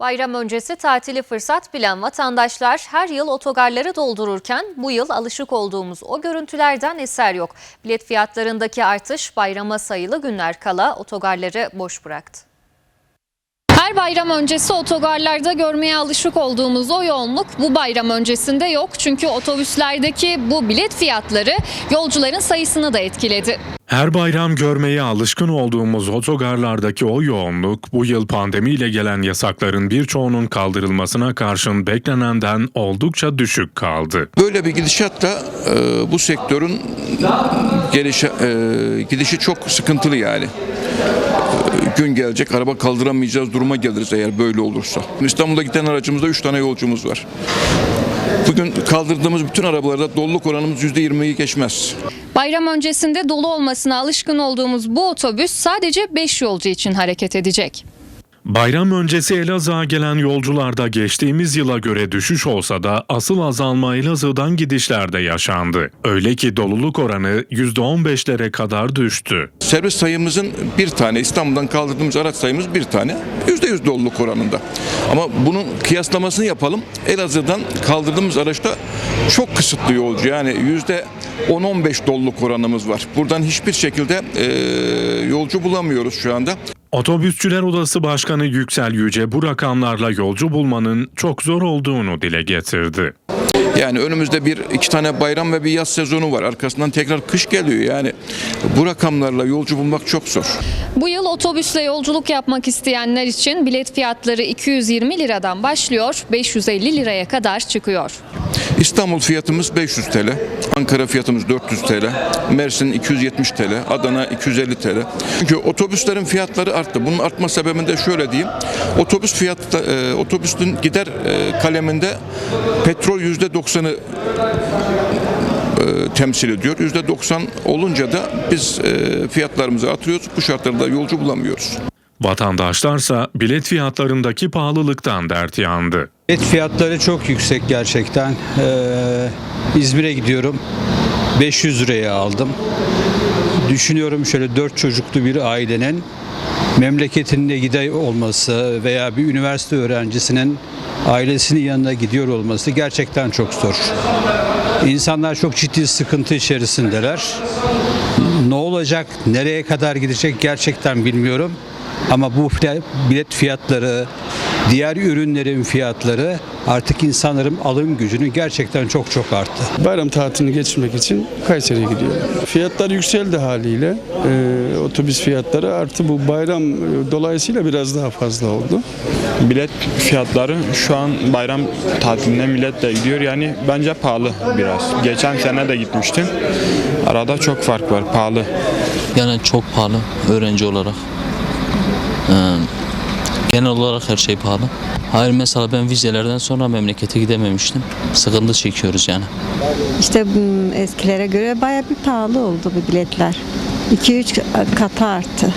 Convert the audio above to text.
Bayram öncesi tatili fırsat bilen vatandaşlar her yıl otogarları doldururken bu yıl alışık olduğumuz o görüntülerden eser yok. Bilet fiyatlarındaki artış bayrama sayılı günler kala otogarları boş bıraktı. Her bayram öncesi otogarlarda görmeye alışık olduğumuz o yoğunluk bu bayram öncesinde yok. Çünkü otobüslerdeki bu bilet fiyatları yolcuların sayısını da etkiledi. Her bayram görmeye alışkın olduğumuz otogarlardaki o yoğunluk bu yıl pandemiyle gelen yasakların birçoğunun kaldırılmasına karşın beklenenden oldukça düşük kaldı. Böyle bir gidişatla e, bu sektörün gelişi, e, gidişi çok sıkıntılı yani. Gün gelecek araba kaldıramayacağız duruma geliriz eğer böyle olursa. İstanbul'da giden aracımızda 3 tane yolcumuz var. Bugün kaldırdığımız bütün arabalarda doluluk oranımız %20'yi geçmez. Bayram öncesinde dolu olmasına alışkın olduğumuz bu otobüs sadece 5 yolcu için hareket edecek. Bayram öncesi Elazığ'a gelen yolcularda geçtiğimiz yıla göre düşüş olsa da asıl azalma Elazığ'dan gidişlerde yaşandı. Öyle ki doluluk oranı %15'lere kadar düştü. Servis sayımızın bir tane, İstanbul'dan kaldırdığımız araç sayımız bir tane. %100 doluluk oranında. Ama bunun kıyaslamasını yapalım. Elazığ'dan kaldırdığımız araçta çok kısıtlı yolcu. Yani %10-15 doluluk oranımız var. Buradan hiçbir şekilde e, yolcu bulamıyoruz şu anda. Otobüsçüler Odası Başkanı Yüksel Yüce bu rakamlarla yolcu bulmanın çok zor olduğunu dile getirdi. Yani önümüzde bir iki tane bayram ve bir yaz sezonu var. Arkasından tekrar kış geliyor. Yani bu rakamlarla yolcu bulmak çok zor. Bu yıl otobüsle yolculuk yapmak isteyenler için bilet fiyatları 220 liradan başlıyor, 550 liraya kadar çıkıyor. İstanbul fiyatımız 500 TL, Ankara fiyatımız 400 TL, Mersin 270 TL, Adana 250 TL. Çünkü otobüslerin fiyatları arttı. Bunun artma sebebini de şöyle diyeyim. Otobüs fiyatı, e, otobüsün gider e, kaleminde petrol %90'ı e, temsil ediyor. %90 olunca da biz e, fiyatlarımızı atıyoruz. Bu şartlarda yolcu bulamıyoruz. Vatandaşlarsa bilet fiyatlarındaki pahalılıktan dert yandı. Et fiyatları çok yüksek gerçekten. Ee, İzmir'e gidiyorum. 500 liraya aldım. Düşünüyorum şöyle 4 çocuklu bir ailenin memleketinde gider olması veya bir üniversite öğrencisinin ailesinin yanına gidiyor olması gerçekten çok zor. İnsanlar çok ciddi sıkıntı içerisindeler. Ne olacak, nereye kadar gidecek gerçekten bilmiyorum. Ama bu bilet fiyatları, diğer ürünlerin fiyatları artık insanların alım gücünü gerçekten çok çok arttı. Bayram tatilini geçirmek için Kayseri'ye gidiyorum. Fiyatlar yükseldi haliyle. Ee, otobüs fiyatları artı bu bayram e, dolayısıyla biraz daha fazla oldu. Bilet fiyatları şu an bayram tatiline millet de gidiyor. Yani bence pahalı biraz. Geçen sene de gitmiştim. Arada çok fark var. Pahalı. Yani çok pahalı öğrenci olarak. Ee, genel olarak her şey pahalı. Hayır mesela ben vizelerden sonra memlekete gidememiştim. Sıkıntı çekiyoruz yani. İşte m, eskilere göre baya bir pahalı oldu bu biletler. 2-3 katı arttı.